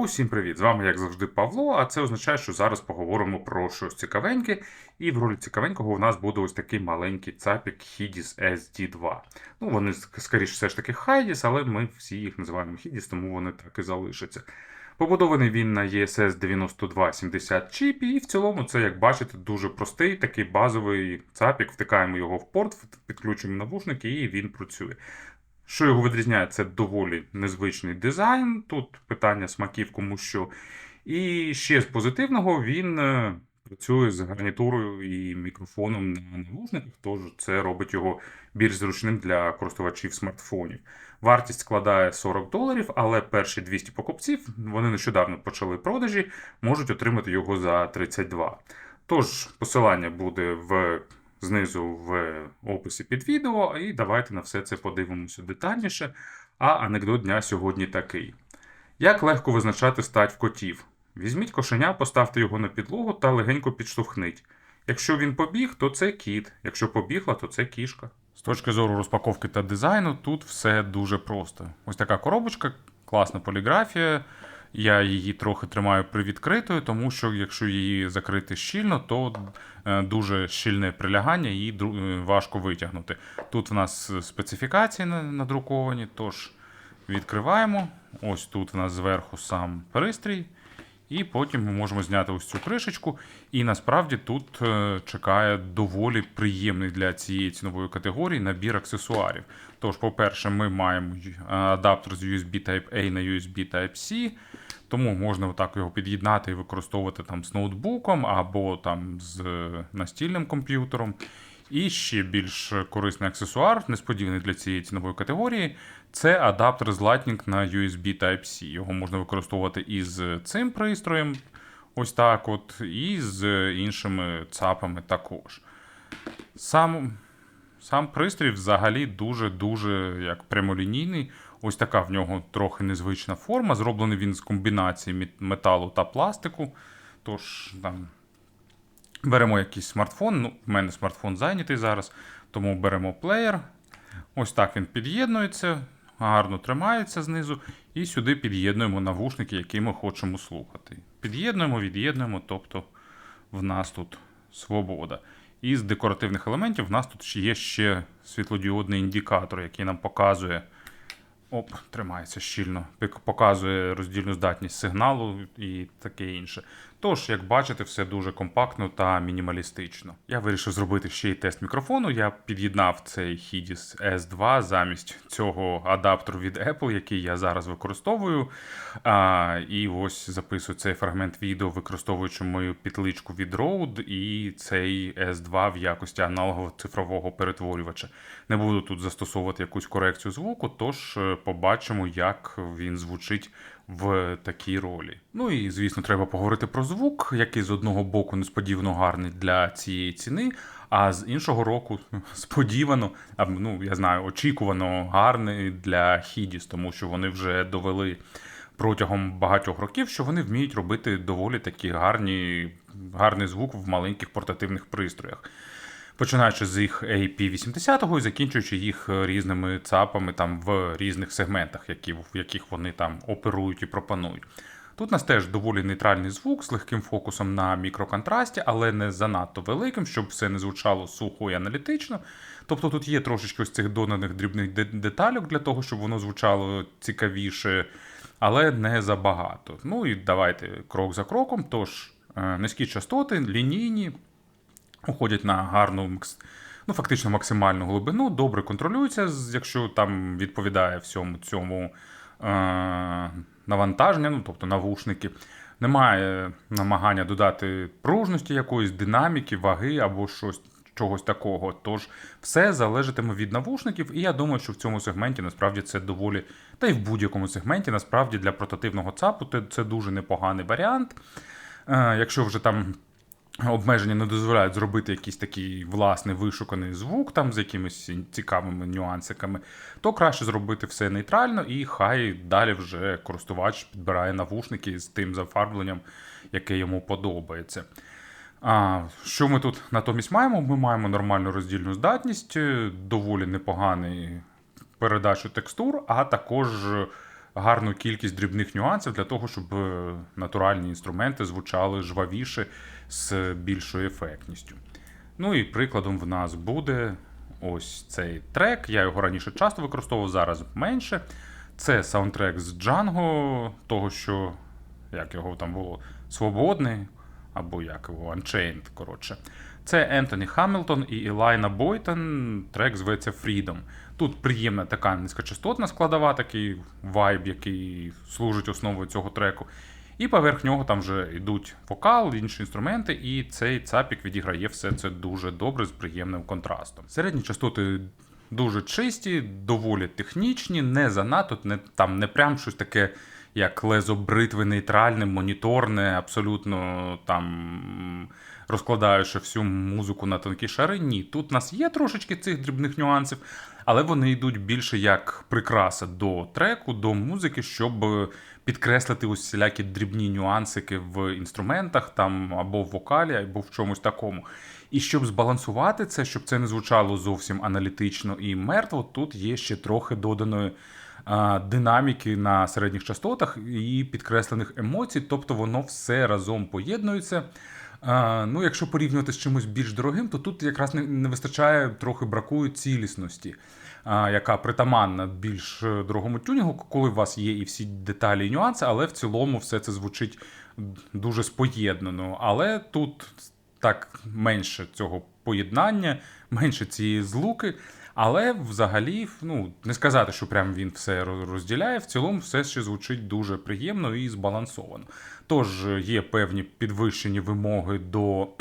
Усім привіт! З вами, як завжди, Павло, а це означає, що зараз поговоримо про щось цікавеньке. І в ролі цікавенького у нас буде ось такий маленький цапік Hidis SD2. Ну, вони скоріше все ж таки Hidis, але ми всі їх називаємо Hidis, тому вони так і залишаться. Побудований він на ESS 9270 чіпі, і в цілому це, як бачите, дуже простий такий базовий цапік. Втикаємо його в порт, підключуємо навушники, і він працює. Що його відрізняє, це доволі незвичний дизайн. Тут питання смаків кому що. І ще з позитивного він е, працює з гарнітурою і мікрофоном на навушниках, тож це робить його більш зручним для користувачів смартфонів. Вартість складає 40 доларів, але перші 200 покупців, вони нещодавно почали продажі, можуть отримати його за 32. Тож посилання буде в знизу в описі під відео, і давайте на все це подивимося детальніше. А анекдот дня сьогодні такий: як легко визначати стать в котів? Візьміть кошеня, поставте його на підлогу та легенько підштовхніть. Якщо він побіг, то це кіт, якщо побігла, то це кішка. З точки зору розпаковки та дизайну, тут все дуже просто. Ось така коробочка, класна поліграфія. Я її трохи тримаю привідкритою, тому що якщо її закрити щільно, то е, дуже щільне прилягання, її е, важко витягнути. Тут в нас специфікації надруковані, тож відкриваємо. Ось тут в нас зверху сам пристрій. І потім ми можемо зняти ось цю кришечку. І насправді тут е, чекає доволі приємний для цієї цінової категорії набір аксесуарів. Тож, по-перше, ми маємо адаптер з USB Type-A на USB Type-C. Тому можна отак його під'єднати і використовувати там з ноутбуком або там з настільним комп'ютером. І ще більш корисний аксесуар, несподіваний для цієї цінової категорії, це адаптер з Lightning на USB Type-C. Його можна використовувати і з цим пристроєм, ось так от, і з іншими ЦАПами також. Сам сам пристрій взагалі дуже-дуже як прямолінійний. Ось така в нього трохи незвична форма. Зроблений він з комбінації металу та пластику. Тож, там, беремо якийсь смартфон. Ну, в мене смартфон зайнятий зараз, тому беремо плеєр. Ось так він під'єднується, гарно тримається знизу. І сюди під'єднуємо навушники, які ми хочемо слухати. Під'єднуємо, від'єднуємо, тобто в нас тут свобода. І з декоративних елементів в нас тут є ще світлодіодний індикатор, який нам показує. Оп, тримається щільно, показує роздільну здатність сигналу і таке інше. Тож, як бачите, все дуже компактно та мінімалістично. Я вирішив зробити ще й тест мікрофону. Я під'єднав цей Hidis S2 замість цього адаптеру від Apple, який я зараз використовую. А, І ось записую цей фрагмент відео, використовуючи мою підличку від Rode і цей S2 в якості аналогового цифрового перетворювача. Не буду тут застосовувати якусь корекцію звуку, тож е, побачимо, як він звучить в такій ролі. Ну і звісно, треба поговорити про звук, який з одного боку несподівано гарний для цієї ціни, а з іншого року сподівано, ну я знаю, очікувано гарний для Хідіс, тому що вони вже довели. Протягом багатьох років, що вони вміють робити доволі такі гарні, гарний звук в маленьких портативних пристроях починаючи з їх AP80 і закінчуючи їх різними ЦАПами там в різних сегментах, які, в яких вони там оперують і пропонують. Тут у нас теж доволі нейтральний звук з легким фокусом на мікроконтрасті, але не занадто великим, щоб все не звучало сухо і аналітично. Тобто тут є трошечки ось цих доданих дрібних деталюк для того, щоб воно звучало цікавіше, але не забагато. Ну і давайте крок за кроком. Тож, е, низькі частоти, лінійні, уходять на гарну, ну фактично максимальну глибину, добре контролюються, якщо там відповідає всьому цьому е, навантаження, ну тобто навушники. Немає намагання додати пружності якоїсь, динаміки, ваги або щось. Чогось такого, тож все залежатиме від навушників, і я думаю, що в цьому сегменті насправді це доволі, та й в будь-якому сегменті насправді для портативного ЦАПу це дуже непоганий варіант. Е, Якщо вже там Обмеження не дозволяють зробити якийсь такий власний вишуканий звук там з якимись цікавими нюансиками, то краще зробити все нейтрально, і хай далі вже користувач підбирає навушники з тим зафарбленням, яке йому подобається. А Що ми тут натомість маємо? Ми маємо нормальну роздільну здатність, доволі непоганий передачу текстур, а також гарну кількість дрібних нюансів для того, щоб е, натуральні інструменти звучали жвавіше з більшою ефектністю. Ну і прикладом в нас буде ось цей трек. Я його раніше часто використовував, зараз менше. Це саундтрек з Django, того, що як його там було, свободний, або як його Unchained, коротше. Це Ентоні Хамілтон і Елайна Бойтон. Трек зветься Freedom. Тут приємна така низькочастотна складова, такий вайб, який служить основою цього треку. І поверх нього там вже йдуть вокал, інші інструменти, і цей цапік відіграє все це дуже добре з приємним контрастом. Середні частоти дуже чисті, доволі технічні, не занадто, не, там не прям щось таке, як лезо бритви нейтральне, моніторне, абсолютно там розкладаючи всю музику на тонкі шари. Ні, тут у нас є трошечки цих дрібних нюансів, але вони йдуть більше як прикраса до треку, до музики, щоб підкреслити ось всілякі дрібні нюансики в інструментах, там або в вокалі, або в чомусь такому. І щоб збалансувати це, щоб це не звучало зовсім аналітично і мертво, тут є ще трохи доданої динаміки на середніх частотах і підкреслених емоцій, тобто воно все разом поєднується. Ну, Якщо порівнювати з чимось більш дорогим, то тут якраз не, вистачає, трохи бракує цілісності, яка притаманна більш дорогому тюнінгу, коли у вас є і всі деталі і нюанси, але в цілому все це звучить дуже споєднано. Але тут так менше цього поєднання, менше цієї злуки. Але взагалі, ну не сказати, що прям він все розділяє. В цілому все ще звучить дуже приємно і збалансовано. Тож є певні підвищені вимоги до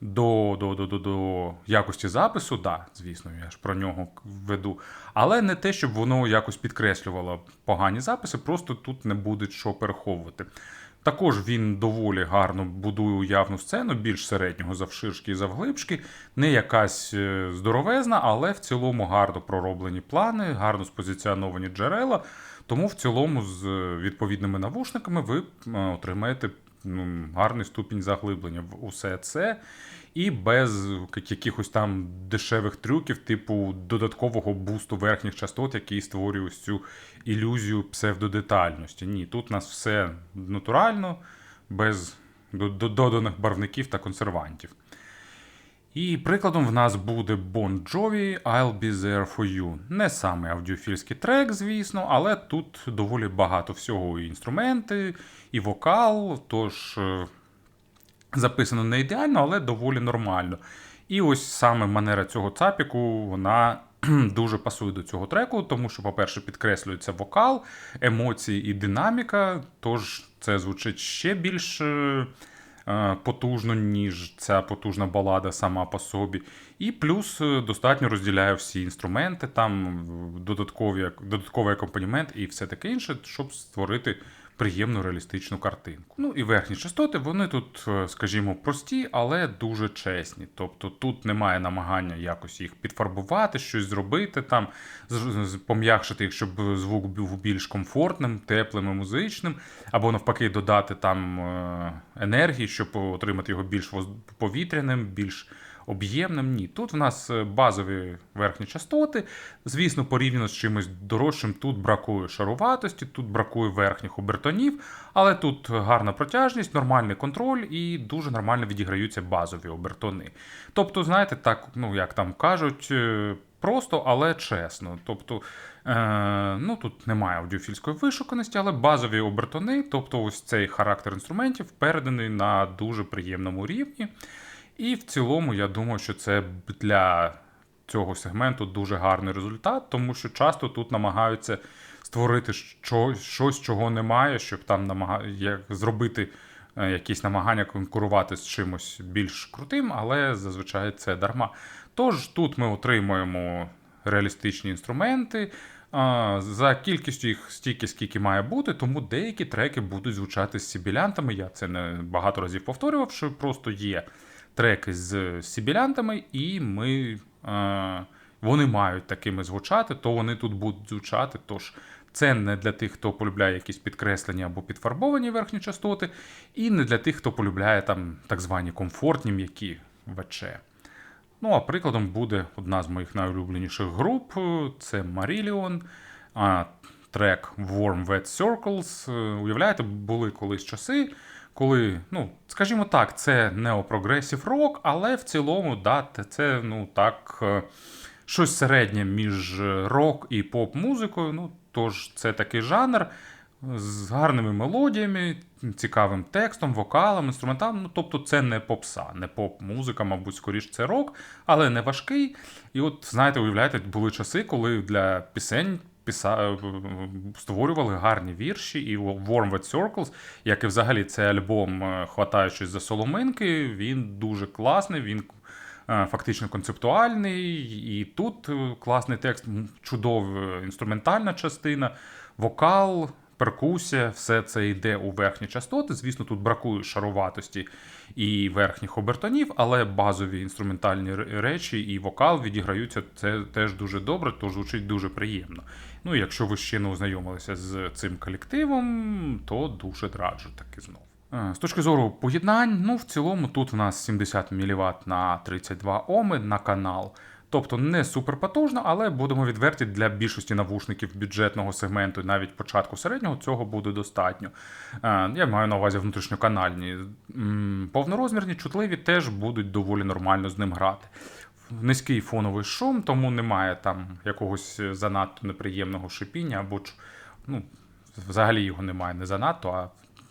до, до, до, до, до якості запису, да, звісно, я ж про нього веду. Але не те, щоб воно якось підкреслювало погані записи, просто тут не буде що переховувати. Також він доволі гарно будує уявну сцену, більш середнього завширшки і завглибшки. Не якась е, здоровезна, але в цілому гарно пророблені плани, гарно спозиціоновані джерела. Тому в цілому з відповідними навушниками ви е, отримаєте ну, гарний ступінь заглиблення в усе це. І без якихось там дешевих трюків, типу додаткового бусту верхніх частот, який створює ось цю ілюзію псевдодетальності. Ні, тут у нас все натурально, без доданих барвників та консервантів. І прикладом в нас буде Bon Jovi I'll Be There For You. Не саме аудіофільський трек, звісно, але тут доволі багато всього і інструменти, і вокал, тож е, записано не ідеально, але доволі нормально. І ось саме манера цього цапіку, вона дуже пасує до цього треку, тому що, по-перше, підкреслюється вокал, емоції і динаміка, тож це звучить ще більш. Е, потужно, ніж ця потужна балада сама по собі. І плюс е, достатньо розділяю всі інструменти, там додатковий акомпанімент і все таке інше, щоб створити приємну реалістичну картинку. Ну і верхні частоти, вони тут, е, скажімо, прості, але дуже чесні. Тобто тут немає намагання якось їх підфарбувати, щось зробити, там, пом'якшити їх, щоб звук був більш комфортним, теплим і музичним, або навпаки, додати там е, енергії, щоб отримати його більш повітряним, більш об'ємним. Ні. Тут в нас е, базові верхні частоти. Звісно, порівняно з чимось дорожчим, тут бракує шаруватості, тут бракує верхніх обертонів, але тут гарна протяжність, нормальний контроль і дуже нормально відіграються базові обертони. Тобто, знаєте, так, ну як там кажуть. Е, просто, але чесно. Тобто, е, ну тут немає аудіофільської вишуканості, але базові обертони, тобто ось цей характер інструментів переданий на дуже приємному рівні. І в цілому, я думаю, що це для цього сегменту дуже гарний результат, тому що часто тут намагаються створити щось, чого немає, щоб там намага... зробити е, якісь намагання конкурувати з чимось більш крутим, але зазвичай це дарма. Тож тут ми отримуємо реалістичні інструменти. За кількістю їх стільки, скільки має бути, тому деякі треки будуть звучати з сібілянтами. Я це не багато разів повторював, що просто є треки з сібілянтами, і ми, е, вони мають такими звучати, то вони тут будуть звучати. Тож це не для тих, хто полюбляє якісь підкреслені або підфарбовані верхні частоти, і не для тих, хто полюбляє там так звані комфортні м'які ВЧ. Ну, а прикладом буде одна з моїх найулюбленіших груп це Marillion. трек Warm Wet Circles. Е, Уявляєте, були колись часи, коли, ну, скажімо так, це неопрогресів рок, але в цілому, да, це ну так, е, щось середнє між е, рок і поп-музикою. Ну, тож це такий жанр з гарними мелодіями, цікавим текстом, вокалом, інструменталом. Ну, тобто це не попса, не поп-музика, мабуть, скоріш це рок, але не важкий. І от, знаєте, уявляєте, були часи, коли для пісень писа... створювали гарні вірші, і Warm Wet Circles, як і взагалі цей альбом, е, хватаючись за соломинки, він дуже класний, він е, фактично концептуальний, і тут е, класний текст, чудова інструментальна частина, вокал. Перкусія, все це йде у верхні частоти. Звісно, тут бракує шаруватості і верхніх обертонів, але базові інструментальні речі і вокал відіграються це теж дуже добре, то звучить дуже приємно. Ну, якщо ви ще не ознайомилися з цим колективом, то дуже раджу таки знов. Е, З точки зору поєднань, ну в цілому тут в нас 70 мВт на 32 Оми на канал. Тобто не супер потужно, але будемо відверті для більшості навушників бюджетного сегменту, навіть початку середнього, цього буде достатньо. Е, Я маю на увазі внутрішньоканальні. Повнорозмірні, чутливі теж будуть доволі нормально з ним грати. Низький фоновий шум, тому немає там якогось занадто неприємного шипіння або ну, взагалі його немає не занадто,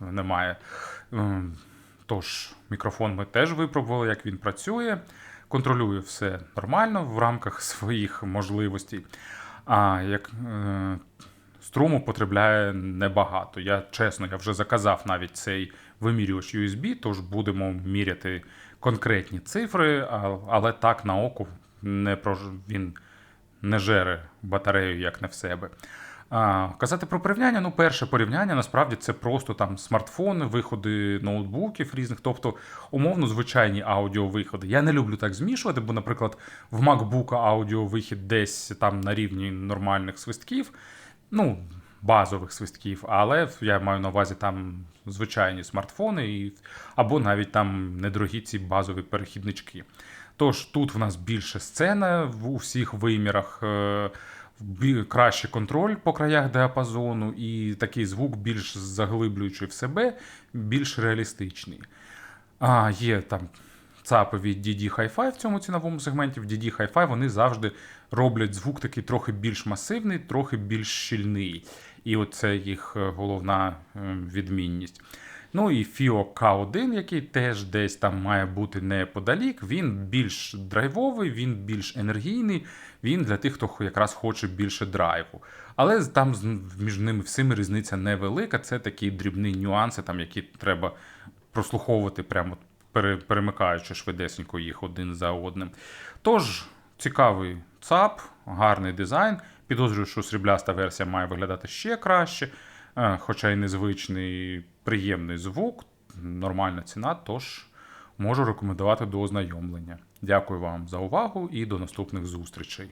а немає. Ем, Тож, мікрофон ми теж випробували, як він працює. Контролює все нормально в рамках своїх можливостей. А як е, струму потребляє небагато. Я чесно, я вже заказав навіть цей вимірювач USB, тож будемо міряти конкретні цифри, але так на око не прож... він не жере батарею як не в себе. Казати про порівняння, ну, перше порівняння насправді це просто там смартфони, виходи ноутбуків різних, тобто умовно звичайні аудіовиходи. Я не люблю так змішувати, бо, наприклад, в MacBook аудіовихід десь там на рівні нормальних свистків, ну, базових свистків, але я маю на увазі там звичайні смартфони, і, або навіть там недорогі ці базові перехіднички. Тож тут в нас більше сцена в усіх вимірах, е, кращий контроль по краях діапазону, і такий звук більш заглиблюючий в себе, більш реалістичний. А, є там ЦАПи від DD Hi-Fi в цьому ціновому сегменті. В DD Hi-Fi вони завжди роблять звук такий трохи більш масивний, трохи більш щільний. І оце їх е, головна е, відмінність. Ну і FIO K1, який теж десь там має бути неподалік, він більш драйвовий, він більш енергійний, він для тих, хто якраз хоче більше драйву. Але там між ними всіми різниця невелика. Це такі дрібні нюанси, там, які треба прослуховувати прямо перемикаючи швидесенько їх один за одним. Тож, цікавий ЦАП, гарний дизайн. Підозрюю, що срібляста версія має виглядати ще краще, хоча й незвичний, приємний звук, нормальна ціна, тож можу рекомендувати до ознайомлення. Дякую вам за увагу і до наступних зустрічей.